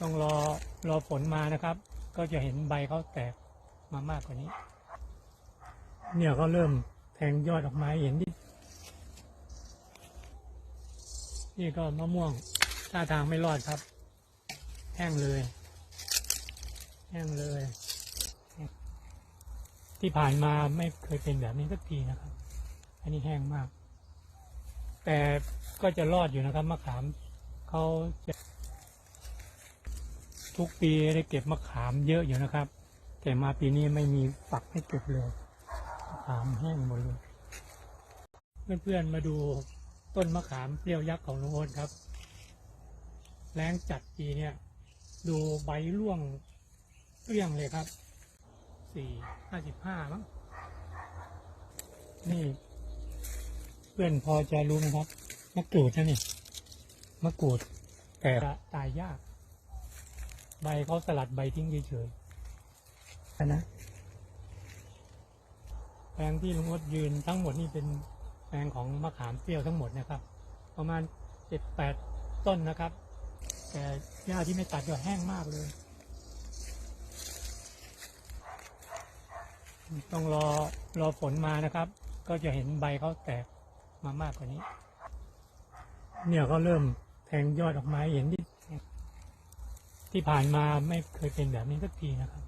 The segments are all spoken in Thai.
ต้องรอรอฝนมานะครับ ก็จะเห็นใบเขาแตกมามากกว่านี้ เนี่ยก็เริ่มแทงยอดออกมาให้เห็นดินี่ก็มะม่วงท่าทางไม่รอดครับ แห้งเลย แห้งเลย ที่ผ่านมาไม่เคยเป็นแบบนี้สักทีนะครับ อันนี้แห้งมาก แต่ก็จะรอดอยู่นะครับมะขามเขาจะ ทุกปีได้เก็บมะขามเยอะอยู่นะครับ แต่มาปีนี้ไม่มีฝักให้เก็บเลยมะขามแห้งหมดเลยเพื่อนๆมาดูต้นมะขามเปรี้ยวยักษ์ของลุงโอ๊ตครับ แรงจัดปีเนี่ย ดูใบร่วงเกลี้ยงเลยครับสี่ห้าสิบห้ามั้งนี่ เพื่อนพอจะรู้ไหมครับมะกรูดนะนี่มะกรูดแต่ตายยาก ใบเขาสลัดใบทิ้งเฉยๆนะแปลงที่ลุงอดยืนทั้งหมดนี่เป็นแปลงของมะขามเปรี้ยวทั้งหมดนะครับ ประมาณเจ็ดแปดต้นนะครับ แต่หญ้าที่ไม่ตัดก็แห้งมากเลย ต้องรอรอฝนมานะครับ ก็จะเห็นใบเขาแตกมามากกว่านี้ เนี่ยก็เริ่มแทงยอดออกมาให้เห็นดิ ที่ผ่านมาไม่เคยเป็นแบบนี้สักทีนะครับ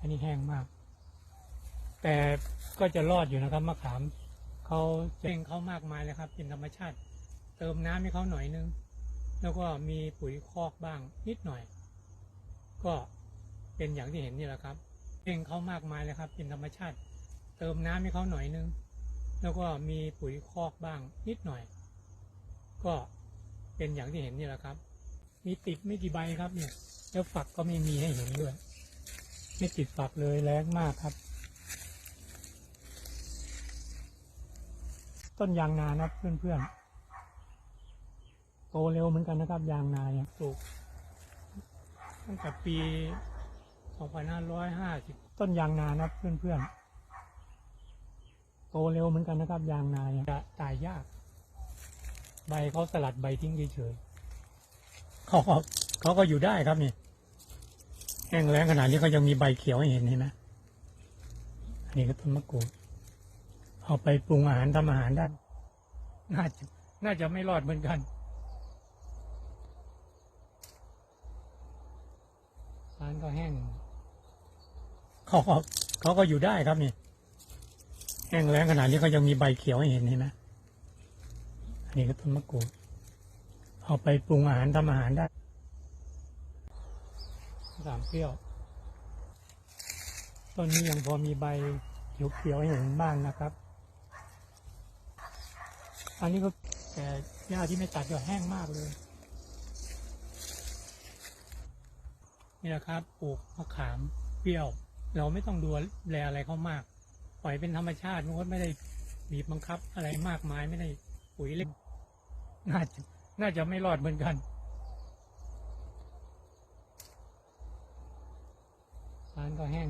อันนี้แห้งมาก แต่ก็จะรอดอยู่นะครับมะขามเขาเจ่งเขามากมายเลยครับ เป็นธรรมชาติ เติมน้ำให้เขาหน่อยนึง แล้วก็มีปุ๋ยคอกบ้างนิดหน่อย ก็เป็นอย่างที่เห็นนี่แหละครับเจ่งเขามากมายเลยครับ เป็นธรรมชาติ เติมน้ำให้เขาหน่อยนึง แล้วก็มีปุ๋ยคอกบ้างนิดหน่อย ก็เป็นอย่างที่เห็นนี่แหละครับ มีติดไม่กี่ใบครับเนี่ย แล้วฝักก็ไม่มีให้เห็นด้วย ไม่ติดฝักเลยแรงมากครับ ต้นยางนานะเพื่อนๆโตเร็วเหมือนกันนะครับ ยางนาเนี่ยปลูกตั้งแต่ปี 2550 ต้นยางนานะเพื่อนๆโตเร็วเหมือนกันนะครับ ยางนาเนี่ยจะตายยาก ใบเขาสลัดใบทิ้งเฉยๆ เขาก็เขาก็อยู่ได้ครับนี่แห้งแล้งขนาดนี้ก็ยังมีใบเขียวให้เห็นเห็นไหมอันนี้ก็ต้นมะกรูดเอาไปปรุงอาหารทำอาหารได้น่าจะน่าจะไม่รอดเหมือนกันสารก็แห้งเขาก็เขาก็อยู่ได้ครับนี่แห้งแล้งขนาดนี้ก็ยังมีใบเขียวให้เห็นเห็นไหมอันนี้ก็ต้นมะกรูด เอาไปปรุงอาหารทำอาหารได้สามเปรี้ยวต้นนี้ยังพอมีใบเขียวๆให้เห็นบ้างนะครับ อันนี้ก็แต่หญ้าที่ไม่ตัดก็แห้งมากเลยนี่แหละครับปลูกมะขามเปรี้ยว เราไม่ต้องดูแลอะไรเขามาก ปล่อยเป็นธรรมชาติมันก็ไม่ได้บีบบังคับอะไรมากมายไม่ได้ปุ๋ยเล็กน่าจะ น่าจะไม่รอดเหมือนกันสารก็แห้ง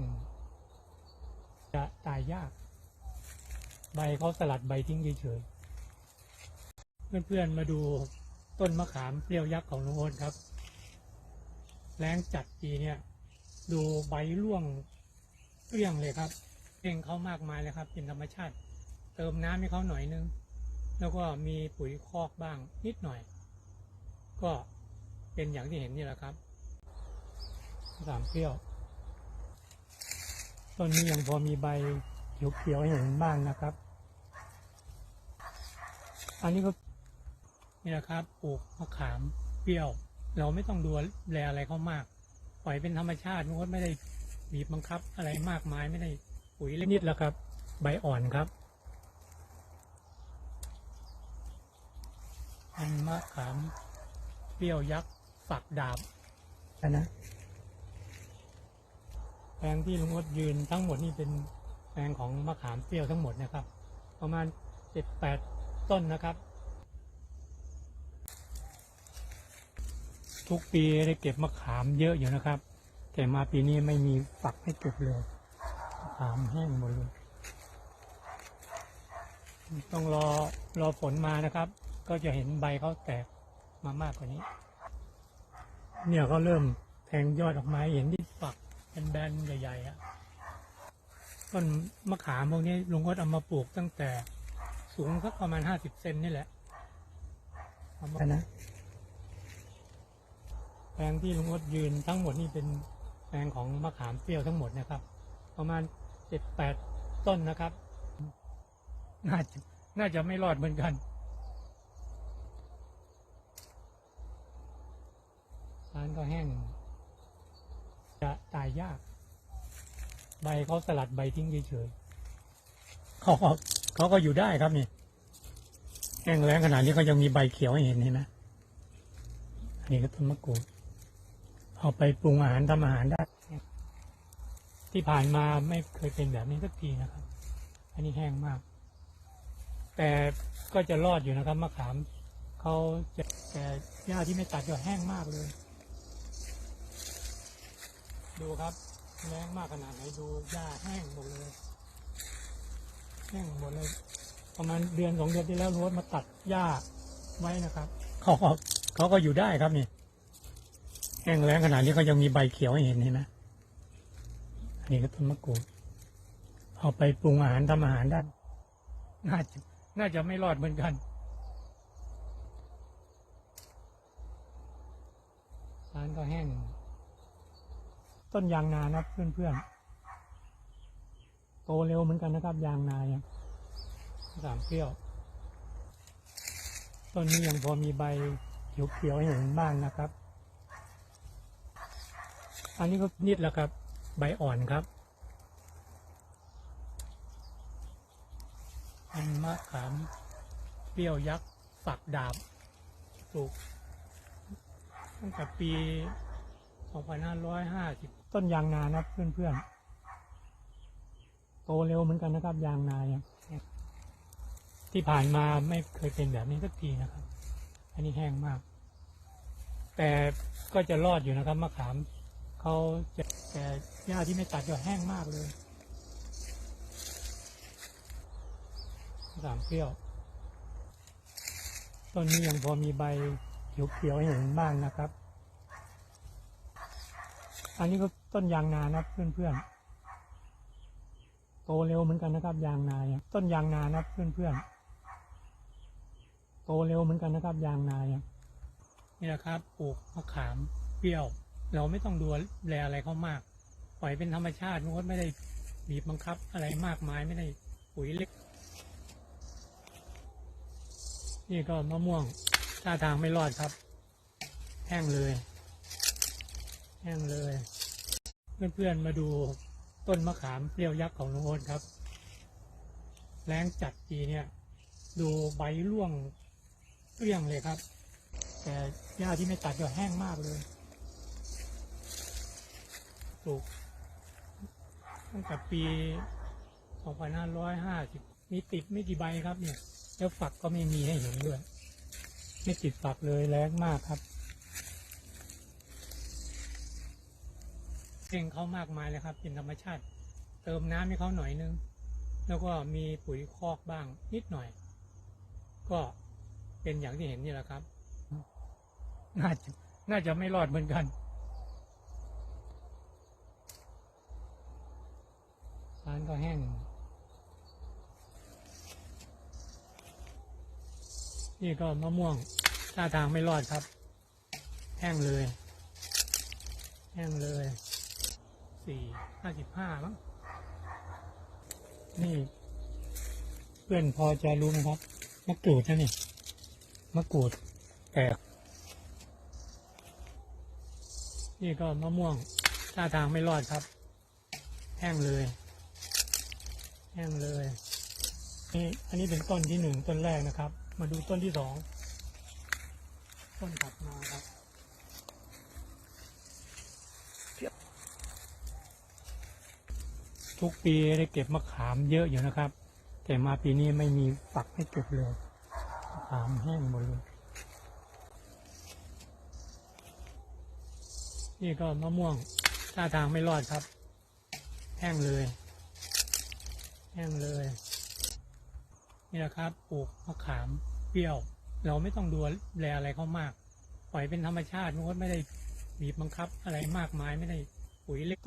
จะตายยาก ใบเขาสลัดใบทิ้งเฉยๆ เพื่อนๆ มาดูต้นมะขามเปรี้ยวยักษ์ของลุงโอนครับ แรงจัดปีเนี่ย ดูใบร่วงเกลี้ยงเลยครับเองเขามากมายเลยครับ เป็นธรรมชาติ เติมน้ำให้เขาหน่อยนึงแล้วก็มีปุ๋ยคอกบ้างนิดหน่อย ก็เป็นอย่างที่เห็นนี่แหละครับมะขามเปรี้ยวต้นนี้ยังพอมีใบเขียวๆให้เห็นบ้างนะครับ อันนี้ก็นี่แหละครับปลูกมะขามเปรี้ยว เราไม่ต้องดูแลอะไรเขามาก ปล่อยเป็นธรรมชาติมันก็ไม่ได้บีบบังคับอะไรมากมายไม่ได้ปุ๋ยเล็กนิดแล้วครับ ใบอ่อนครับอันมะขาม เปรี้ยวยักษ์ฝักดาบนะแปลงที่ลุงอดยืนทั้งหมดนี่เป็นแปลงของมะขามเปรี้ยวทั้งหมดนะครับ ประมาณเจ็ดแปดต้นนะครับ ทุกปีได้เก็บมะขามเยอะอยู่นะครับ แต่มาปีนี้ไม่มีฝักให้เก็บเลยมะขามแห้งหมดเลยต้องรอรอฝนมานะครับ ก็จะเห็นใบเขาแตก มามากกว่านี้ เนี่ยก็เริ่มแทงยอดออกมาให้เห็นที่ฝักเป็นแบนใหญ่ๆอะต้นมะขามพวกนี้ลุงก็เอามาปลูกตั้งแต่สูงสักประมาณห้าสิบเซนนี่แหละเอามานะแปลงที่ลุงอดยืนทั้งหมดนี่เป็นแปลงของมะขามเปรี้ยวทั้งหมดนะครับ ประมาณเจ็ดแปดต้นนะครับ น่าจะน่าจะไม่รอดเหมือนกันานก็แห้ง จะตายยาก ใบเขาสลัดใบทิ้งเฉยๆเขาก็เขาก็อยู่ได้ครับนี่แห้งแล้งขนาดนี้ก็ยังมีใบเขียวให้เห็นเห็นไหมอันนี้ก็ต้นมะกรูดเอาไปปรุงอาหารทำอาหารได้ ที่ผ่านมาไม่เคยเป็นแบบนี้สักทีนะครับ อันนี้แห้งมาก แต่ก็จะรอดอยู่นะครับมะขามเขาจะแต่หญ้าที่ไม่ตัดก็แห้งมากเลย ดูครับแรงมากขนาดไหนดูหญ้าแห้งหมดเลยแห้งหมดเลยประมาณเดือนสองเดือนที่แล้วรถมาตัดหญ้าไว้นะครับเขาก็เขาก็อยู่ได้ครับนี่แห้งแล้งขนาดนี้ก็ยังมีใบเขียวให้เห็นเห็นไหมอันนี้ก็ต้นมะกรูดเอาไปปรุงอาหารทำอาหารได้น่าจะน่าจะไม่รอดเหมือนกันร้านก็แห้ง ต้นยางนานะเพื่อนๆโตเร็วเหมือนกันนะครับ ยางนายสามเปรี้ยว ต้นนี้ยังพอมีใบเขียวๆให้เห็นบ้างนะครับ อันนี้ก็นิดแล้วครับ ใบอ่อนครับอันมะขามเปรี้ยวยักษ์ฝักดาบปลูกตั้งแต่ปี 2550 ต้นยางนานะเพื่อนๆโตเร็วเหมือนกันนะครับ ยางนาที่ผ่านมาไม่เคยเป็นแบบนี้สักทีนะครับ อันนี้แห้งมาก แต่ก็จะรอดอยู่นะครับมะขามเขาจะแต่หญ้าที่ไม่ตัดก็แห้งมากเลยมะขามเปรี้ยวต้นนี้ยังพอมีใบเขียวๆให้เห็นบ้างนะครับ อันนี้ก็ ต้นยางนานะเพื่อนๆโตเร็วเหมือนกันนะครับ ยางนาต้นยางนานะเพื่อนๆโตเร็วเหมือนกันนะครับ ยางนานี่แหละครับปลูกมะขามเปรี้ยว เราไม่ต้องดูแลอะไรเขามาก ปล่อยเป็นธรรมชาติมันก็ไม่ได้บีบบังคับอะไรมากมายไม่ได้ปุ๋ยเล็ก นี่ก็มะม่วงท่าทางไม่รอดครับ แห้งเลย แห้งเลย เพื่อนๆมาดูต้นมะขามเปรี้ยวยักษ์ของลุงโอนครับ แรงจัดทีเนี่ย ดูใบร่วงเกลี้ยงเลยครับ แต่หญ้าที่ไม่ตัดก็แห้งมากเลยปลูกตั้งแต่ปี 2550 มีติดไม่กี่ใบครับเนี่ย แล้วฝักก็ไม่มีให้เห็นด้วย ไม่ติดฝักเลยแรงมากครับ เร่งเขามากมายเลยครับ เป็นธรรมชาติ เติมน้ำให้เขาหน่อยนึง แล้วก็มีปุ๋ยคอกบ้างนิดหน่อย ก็เป็นอย่างที่เห็นนี่แหละครับ น่าจะน่าจะไม่รอดเหมือนกันร้านก็แห้งนี่ก็มะม่วงท่าทางไม่รอดครับ แห้งเลย แห้งเลย สี่ห้าสิบห้ามั้งนี่ เพื่อนพอจะรู้ไหมครับมะกรูดนะนี่มะกรูดแตกนี่ก็มะม่วงท่าทางไม่รอดครับ แห้งเลย แห้งเลยนี่อันนี้เป็นต้นที่หนึ่งต้นแรกนะครับ มาดูต้นที่สองต้นถัดมาครับ ทุกปีได้เก็บมะขามเยอะอยู่นะครับ แต่มาปีนี้ไม่มีฝักให้เก็บเลยมะขามแห้งหมดเลยนี่ก็มะม่วงท่าทางไม่รอดครับ แห้งเลย แห้งเลย นี่แหละครับปลูกมะขามเปรี้ยว เราไม่ต้องดูแลอะไรเขามาก ปล่อยเป็นธรรมชาติมันก็ไม่ได้บีบบังคับอะไรมากมายไม่ได้ปุ๋ยเล็ก